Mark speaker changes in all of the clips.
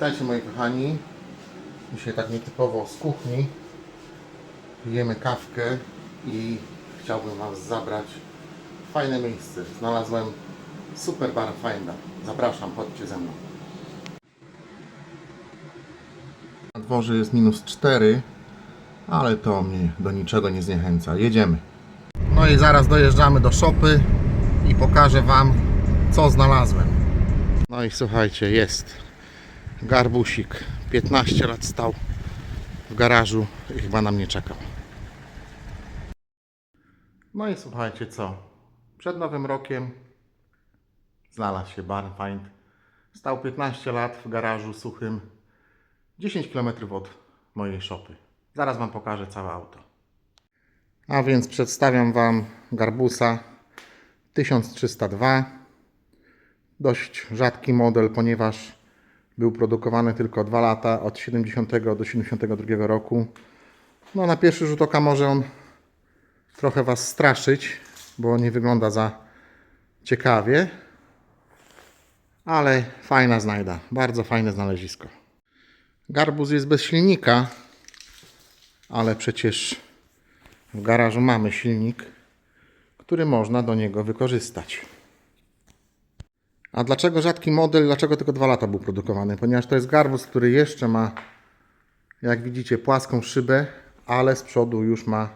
Speaker 1: Witajcie moi kochani. Dzisiaj tak nietypowo z kuchni. Pijemy kawkę i chciałbym Was zabrać w fajne miejsce. Znalazłem super bar Finda. Zapraszam, chodźcie ze mną. Na dworze jest minus 4, ale to mnie do niczego nie zniechęca. Jedziemy. No i zaraz dojeżdżamy do szopy i pokażę Wam, co znalazłem. No i słuchajcie, jest garbusik. 15 lat stał w garażu i chyba na mnie czekał. No i słuchajcie co? Przed nowym rokiem znalazł się Barnfind. Stał 15 lat w garażu suchym 10 km od mojej szopy. Zaraz Wam pokażę całe auto. A więc przedstawiam Wam Garbusa 1302. Dość rzadki model, ponieważ był produkowany tylko 2 lata, od 70 do 72 roku. No na pierwszy rzut oka może on trochę Was straszyć, bo nie wygląda za ciekawie. Ale fajna znajda, bardzo fajne znalezisko. Garbus jest bez silnika, ale przecież w garażu mamy silnik, który można do niego wykorzystać. A dlaczego rzadki model? Dlaczego tylko 2 lata był produkowany? Ponieważ to jest garbus, który jeszcze ma, jak widzicie, płaską szybę, ale z przodu już ma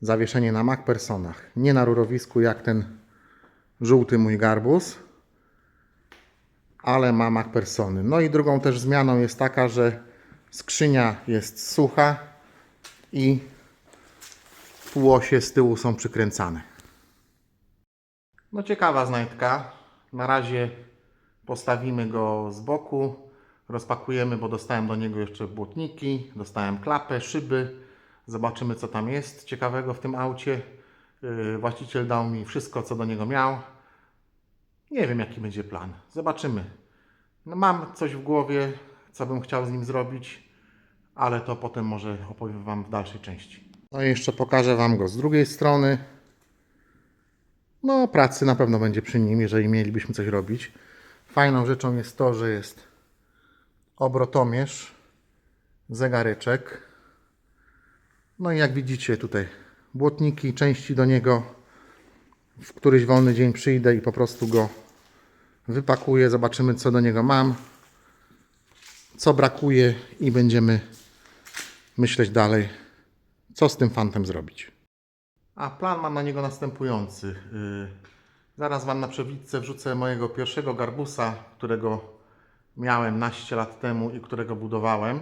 Speaker 1: zawieszenie na MacPersonach. Nie na rurowisku jak ten żółty mój garbus, ale ma MacPersony. No i drugą też zmianą jest taka, że skrzynia jest sucha i półosie z tyłu są przykręcane. No ciekawa znajdka. Na razie postawimy go z boku, rozpakujemy, bo dostałem do niego jeszcze błotniki, dostałem klapę, szyby. Zobaczymy co tam jest ciekawego w tym aucie. Yy, Właściciel dał mi wszystko co do niego miał. Nie wiem jaki będzie plan. Zobaczymy. No, mam coś w głowie, co bym chciał z nim zrobić, ale to potem może opowiem Wam w dalszej części. No i jeszcze pokażę Wam go z drugiej strony. No, pracy na pewno będzie przy nim, jeżeli mielibyśmy coś robić. Fajną rzeczą jest to, że jest obrotomierz, zegareczek. No i jak widzicie tutaj błotniki, części do niego. W któryś wolny dzień przyjdę i po prostu go wypakuję. Zobaczymy, co do niego mam, co brakuje i będziemy myśleć dalej, co z tym fantem zrobić. A plan mam na niego następujący. Yy, Zaraz Wam na przewidce wrzucę mojego pierwszego garbusa, którego miałem naście lat temu i którego budowałem.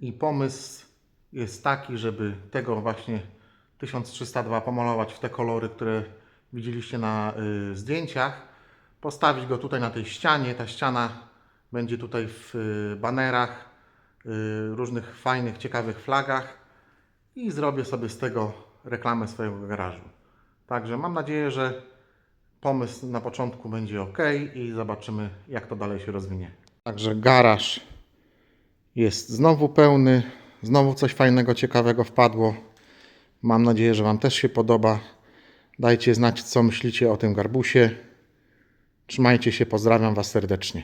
Speaker 1: I pomysł jest taki, żeby tego właśnie 1302 pomalować w te kolory, które widzieliście na y, zdjęciach. Postawić go tutaj na tej ścianie. Ta ściana będzie tutaj w y, banerach, y, różnych fajnych, ciekawych flagach i zrobię sobie z tego reklamę swojego garażu. Także mam nadzieję, że pomysł na początku będzie ok i zobaczymy, jak to dalej się rozwinie. Także garaż jest znowu pełny, znowu coś fajnego, ciekawego wpadło. Mam nadzieję, że Wam też się podoba. Dajcie znać, co myślicie o tym garbusie. Trzymajcie się, pozdrawiam Was serdecznie.